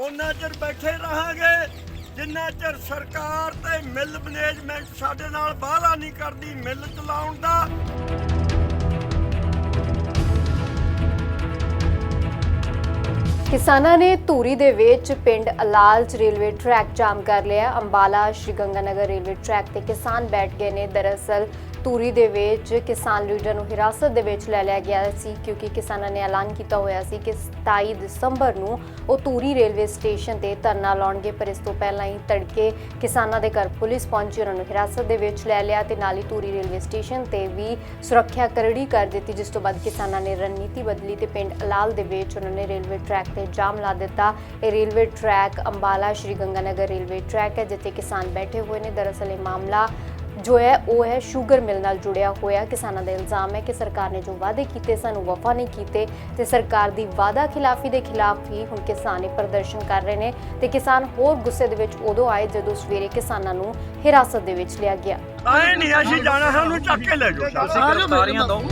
ਉਹਨਾਂ ਚਿਰ ਬੈਠੇ ਰਹਾਂਗੇ, ਜਿੰਨਾ ਚਿਰ ਸਰਕਾਰ ਤੇ ਮਿਲ ਮੈਨੇਜਮੈਂਟ ਸਾਡੇ ਨਾਲ ਵਾਅਦਾ ਨਹੀਂ ਕਰਦੀ ਮਿਲ ਚਲਾਉਣ ਦਾ। ਕਿਸਾਨਾਂ ਨੇ ਧੂਰੀ ਦੇ ਵਿੱਚ ਪਿੰਡ ਅਲਾਲ 'ਚ ਰੇਲਵੇ ਟਰੈਕ ਜਾਮ ਕਰ ਲਿਆ। ਅੰਬਾਲਾ, ਸ਼੍ਰੀ ਗੰਗਾਨਗਰ ਰੇਲਵੇ ਟਰੈਕ ਤੇ ਕਿਸਾਨ ਬੈਠ ਗਏ ਨੇ। ਦਰਅਸਲ ਧੂਰੀ ਦੇ ਵਿੱਚ ਕਿਸਾਨ ਲੀਡਰ ਨੂੰ ਹਿਰਾਸਤ ਦੇ ਵਿੱਚ ਲੈ ਲਿਆ ਗਿਆ ਸੀ ਕਿਉਂਕਿ ਕਿਸਾਨਾਂ ਨੇ ਐਲਾਨ ਕੀਤਾ ਹੋਇਆ ਸੀ ਕਿ 27 ਦਸੰਬਰ ਨੂੰ ਉਹ ਧੂਰੀ ਰੇਲਵੇ ਸਟੇਸ਼ਨ ਤੇ ਧਰਨਾ ਲਾਉਣਗੇ, ਪਰ ਇਸ ਤੋਂ ਪਹਿਲਾਂ ਹੀ ਤੜਕੇ ਕਿਸਾਨਾਂ ਦੇ ਘਰ ਪੁਲਿਸ ਪਹੁੰਚੀ, ਉਹਨਾਂ ਨੂੰ ਹਿਰਾਸਤ ਦੇ ਵਿੱਚ ਲੈ ਲਿਆ ਤੇ ਨਾਲ ਹੀ ਧੂਰੀ ਰੇਲਵੇ ਸਟੇਸ਼ਨ ਤੇ ਵੀ ਸੁਰੱਖਿਆ ਕਰੜੀ ਕਰ ਦਿੱਤੀ, ਜਿਸ ਤੋਂ ਬਾਅਦ ਕਿਸਾਨਾਂ ਨੇ ਰਣਨੀਤੀ ਬਦਲੀ ਤੇ ਪਿੰਡ ਅਲਾਲ ਦੇ ਵਿੱਚ ਉਹਨਾਂ ਨੇ ਰੇਲਵੇ ਟਰੈਕ ਤੇ ਜਾਮ ਲਾ ਦਿੱਤਾ। ਇਹ railway track Ambala Shri Ganganagar railway track ਹੈ, ਜਿੱਥੇ ਕਿਸਾਨ ਬੈਠੇ ਹੋਏ ਨੇ। ਦਰਅਸਲ ਇਹ ਮਾਮਲਾ ਜੋ ਹੈ ਉਹ ਹੈ ਸ਼ੂਗਰ ਮਿਲ ਨਾਲ ਜੁੜਿਆ ਹੋਇਆ ਕਿਸਾਨਾਂ ਦਾ ਇਲਜ਼ਾਮ ਹੈ ਕਿ ਸਰਕਾਰ ਨੇ ਜੋ ਵਾਅਦੇ ਕੀਤੇ ਸਨ ਉਹ ਵਫਾ ਨਹੀਂ ਕੀਤੇ ਤੇ ਸਰਕਾਰ ਦੀ ਵਾਅਦਾ ਖਿਲਾਫੀ ਦੇ ਖਿਲਾਫ ਹੀ ਹੁਣ ਕਿਸਾਨ ਇਹ ਪ੍ਰਦਰਸ਼ਨ ਕਰ ਰਹੇ ਨੇ ਤੇ ਕਿਸਾਨ ਹੋਰ ਗੁੱਸੇ ਦੇ ਵਿੱਚ ਉਦੋਂ ਆਏ ਜਦੋਂ ਸਵੇਰੇ ਕਿਸਾਨਾਂ ਨੂੰ ਹਿਰਾਸਤ ਦੇ ਵਿੱਚ ਲਿਆ ਗਿਆ। ਐ ਨਹੀਂ ਅਸੀਂ ਜਾਣਾ ਸਾਨੂੰ ਚੱਕ ਕੇ ਲੈ ਜਾਓ। ਗ੍ਰਿਫਤਾਰੀਆਂ ਦੋ